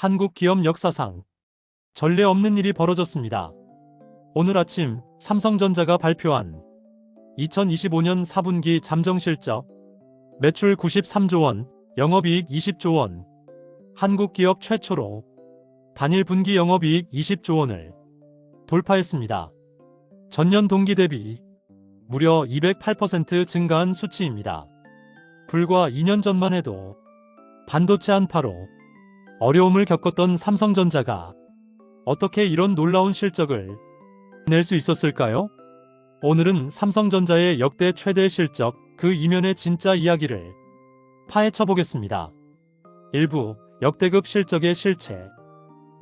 한국 기업 역사상 전례 없는 일이 벌어졌습니다. 오늘 아침 삼성전자가 발표한 2025년 4분기 잠정 실적 매출 93조 원, 영업이익 20조 원. 한국 기업 최초로 단일 분기 영업이익 20조 원을 돌파했습니다. 전년 동기 대비 무려 208% 증가한 수치입니다. 불과 2년 전만 해도 반도체 한파로 어려움을 겪었던 삼성전자가 어떻게 이런 놀라운 실적을 낼 수 있었을까요? 오늘은 삼성전자의 역대 최대 실적 그 이면의 진짜 이야기를 파헤쳐 보겠습니다. 일부 역대급 실적의 실체.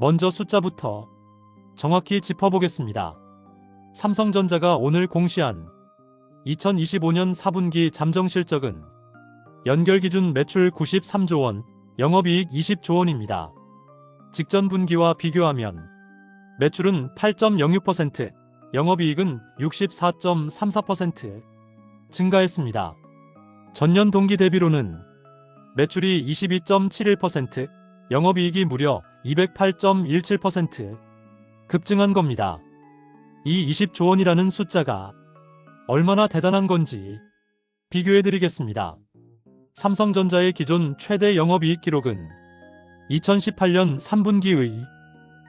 먼저 숫자부터 정확히 짚어보겠습니다. 삼성전자가 오늘 공시한 2025년 4분기 잠정 실적은 연결 기준 매출 93조 원, 영업이익 20조 원입니다. 직전 분기와 비교하면 매출은 8.06%, 영업이익은 64.34% 증가했습니다. 전년 동기 대비로는 매출이 22.71%, 영업이익이 무려 208.17% 급증한 겁니다. 이 20조 원이라는 숫자가 얼마나 대단한 건지 비교해 드리겠습니다. 삼성전자의 기존 최대 영업이익 기록은 2018년 3분기의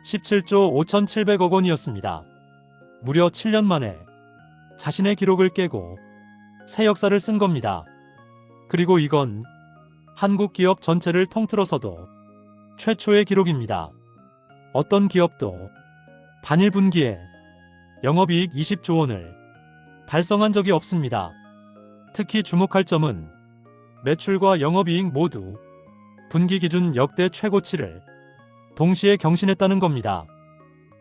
17조 5,700억 원이었습니다. 무려 7년 만에 자신의 기록을 깨고 새 역사를 쓴 겁니다. 그리고 이건 한국 기업 전체를 통틀어서도 최초의 기록입니다. 어떤 기업도 단일 분기에 영업이익 20조 원을 달성한 적이 없습니다. 특히 주목할 점은 매출과 영업이익 모두 분기 기준 역대 최고치를 동시에 경신했다는 겁니다.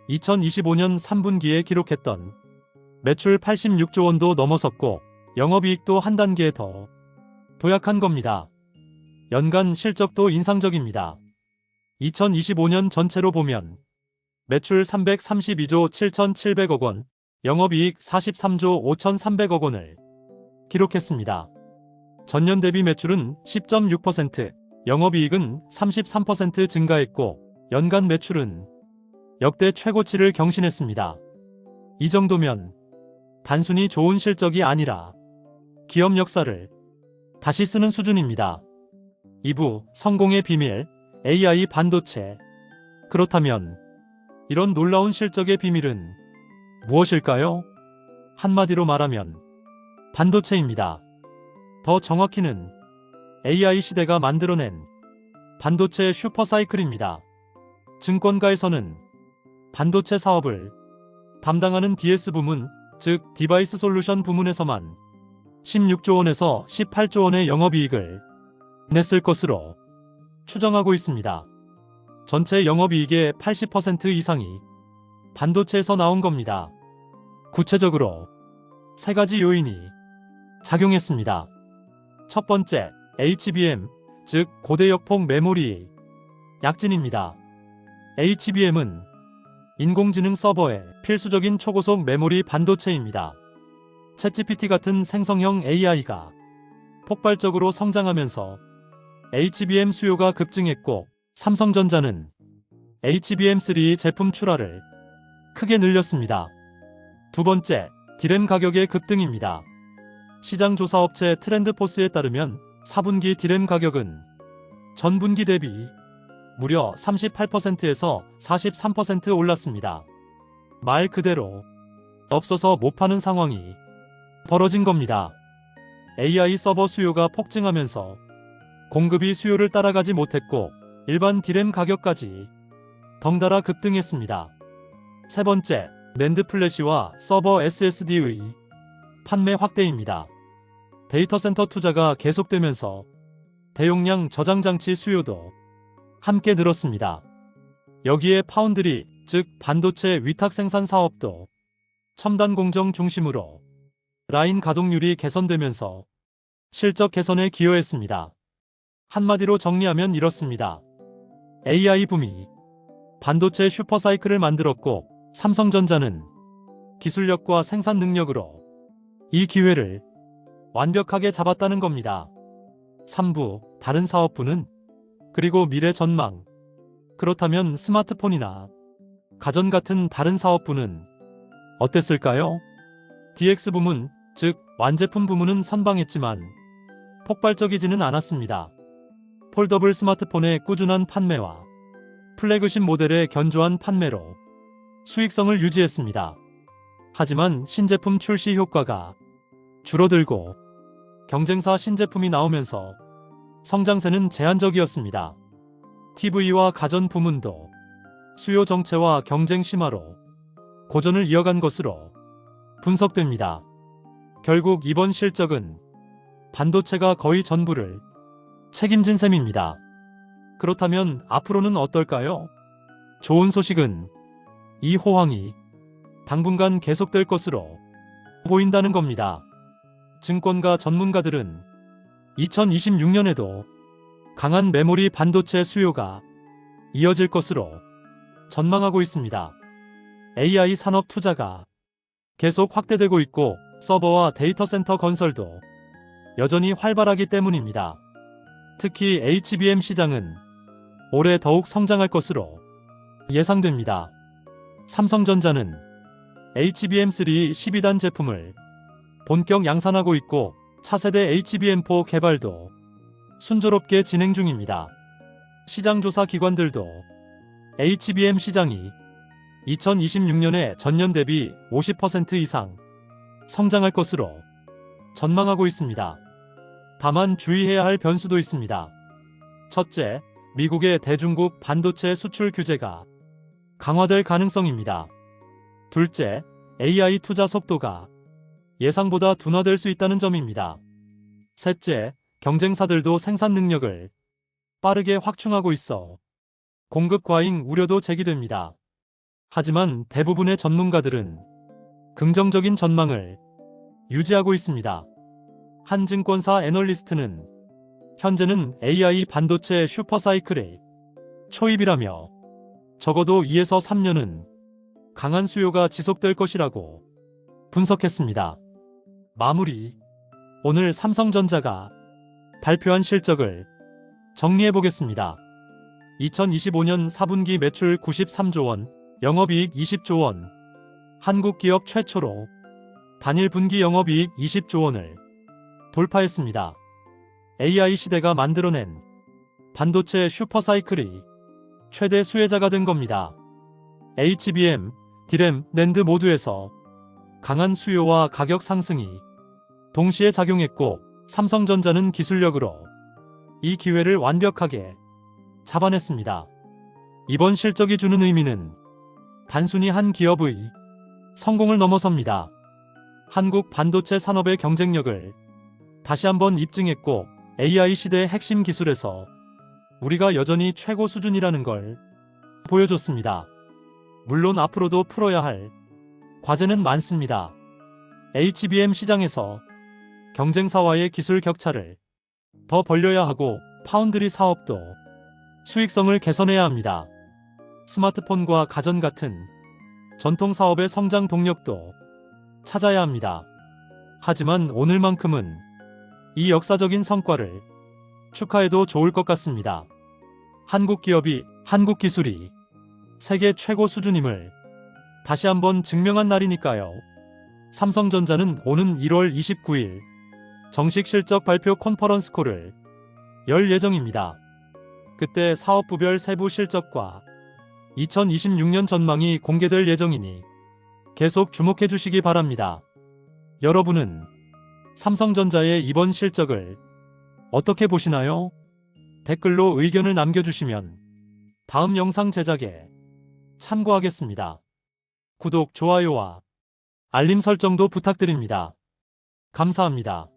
2025년 3분기에 기록했던 매출 86조 원도 넘어섰고 영업이익도 한 단계 더 도약한 겁니다. 연간 실적도 인상적입니다. 2025년 전체로 보면 매출 332조 7,700억 원, 영업이익 43조 5,300억 원을 기록했습니다. 전년 대비 매출은 10.6%, 영업이익은 33% 증가했고 연간 매출은 역대 최고치를 경신했습니다. 이 정도면 단순히 좋은 실적이 아니라 기업 역사를 다시 쓰는 수준입니다. 2부 성공의 비밀 AI 반도체 그렇다면 이런 놀라운 실적의 비밀은 무엇일까요? 한마디로 말하면 반도체입니다. 더 정확히는 AI 시대가 만들어낸 반도체 슈퍼사이클입니다. 증권가에서는 반도체 사업을 담당하는 DS 부문, 즉 디바이스 솔루션 부문에서만 16조 원에서 18조 원의 영업이익을 냈을 것으로 추정하고 있습니다. 전체 영업이익의 80% 이상이 반도체에서 나온 겁니다. 구체적으로 세 가지 요인이 작용했습니다. 첫 번째, HBM, 즉 고대역폭 메모리 약진입니다. HBM은 인공지능 서버의 필수적인 초고속 메모리 반도체입니다. 챗GPT 같은 생성형 AI가 폭발적으로 성장하면서 HBM 수요가 급증했고 삼성전자는 HBM3 제품 출하를 크게 늘렸습니다. 두 번째, 디램 가격의 급등입니다. 시장 조사 업체 트렌드포스에 따르면 4분기 디램 가격은 전분기 대비 무려 38%에서 43% 올랐습니다. 말 그대로 없어서 못 파는 상황이 벌어진 겁니다. AI 서버 수요가 폭증하면서 공급이 수요를 따라가지 못했고 일반 디램 가격까지 덩달아 급등했습니다. 세 번째, 낸드 플래시와 서버 SSD의 판매 확대입니다. 데이터 센터 투자가 계속되면서 대용량 저장 장치 수요도 함께 늘었습니다. 여기에 파운드리, 즉 반도체 위탁 생산 사업도 첨단 공정 중심으로 라인 가동률이 개선되면서 실적 개선에 기여했습니다. 한마디로 정리하면 이렇습니다. AI 붐이 반도체 슈퍼사이클을 만들었고 삼성전자는 기술력과 생산 능력으로 이 기회를 완벽하게 잡았다는 겁니다. 3부 다른 사업부는 그리고 미래 전망 그렇다면 스마트폰이나 가전 같은 다른 사업부는 어땠을까요? DX 부문, 즉 완제품 부문은 선방했지만 폭발적이지는 않았습니다. 폴더블 스마트폰의 꾸준한 판매와 플래그십 모델의 견조한 판매로 수익성을 유지했습니다. 하지만 신제품 출시 효과가 줄어들고 경쟁사 신제품이 나오면서 성장세는 제한적이었습니다. TV와 가전 부문도 수요 정체와 경쟁 심화로 고전을 이어간 것으로 분석됩니다. 결국 이번 실적은 반도체가 거의 전부를 책임진 셈입니다. 그렇다면 앞으로는 어떨까요? 좋은 소식은 이 호황이 당분간 계속될 것으로 보인다는 겁니다. 증권가 전문가들은 2026년에도 강한 메모리 반도체 수요가 이어질 것으로 전망하고 있습니다. AI 산업 투자가 계속 확대되고 있고 서버와 데이터 센터 건설도 여전히 활발하기 때문입니다. 특히 HBM 시장은 올해 더욱 성장할 것으로 예상됩니다. 삼성전자는 HBM3 12단 제품을 본격 양산하고 있고 차세대 HBM4 개발도 순조롭게 진행 중입니다. 시장조사 기관들도 HBM 시장이 2026년에 전년 대비 50% 이상 성장할 것으로 전망하고 있습니다. 다만 주의해야 할 변수도 있습니다. 첫째, 미국의 대중국 반도체 수출 규제가 강화될 가능성입니다. 둘째, AI 투자 속도가 예상보다 둔화될 수 있다는 점입니다. 셋째, 경쟁사들도 생산 능력을 빠르게 확충하고 있어 공급 과잉 우려도 제기됩니다. 하지만 대부분의 전문가들은 긍정적인 전망을 유지하고 있습니다. 한 증권사 애널리스트는 현재는 AI 반도체 슈퍼사이클의 초입이라며 적어도 2에서 3년은 강한 수요가 지속될 것이라고 분석했습니다. 마무리. 오늘 삼성전자가 발표한 실적을 정리해 보겠습니다. 2025년 4분기 매출 93조 원, 영업이익 20조 원, 한국 기업 최초로 단일 분기 영업이익 20조 원을 돌파했습니다. AI 시대가 만들어낸 반도체 슈퍼사이클이 최대 수혜자가 된 겁니다. HBM, 디램, 낸드 모두에서 강한 수요와 가격 상승이 동시에 작용했고 삼성전자는 기술력으로 이 기회를 완벽하게 잡아냈습니다. 이번 실적이 주는 의미는 단순히 한 기업의 성공을 넘어섭니다. 한국 반도체 산업의 경쟁력을 다시 한번 입증했고 AI 시대의 핵심 기술에서 우리가 여전히 최고 수준이라는 걸 보여줬습니다. 물론 앞으로도 풀어야 할 과제는 많습니다. HBM 시장에서 경쟁사와의 기술 격차를 더 벌려야 하고 파운드리 사업도 수익성을 개선해야 합니다. 스마트폰과 가전 같은 전통 사업의 성장 동력도 찾아야 합니다. 하지만 오늘만큼은 이 역사적인 성과를 축하해도 좋을 것 같습니다. 한국 기업이, 한국 기술이 세계 최고 수준임을 다시 한번 증명한 날이니까요. 삼성전자는 오는 1월 29일 정식 실적 발표 컨퍼런스 콜을 열 예정입니다. 그때 사업부별 세부 실적과 2026년 전망이 공개될 예정이니 계속 주목해 주시기 바랍니다. 여러분은 삼성전자의 이번 실적을 어떻게 보시나요? 댓글로 의견을 남겨주시면 다음 영상 제작에 참고하겠습니다. 구독, 좋아요와 알림 설정도 부탁드립니다. 감사합니다.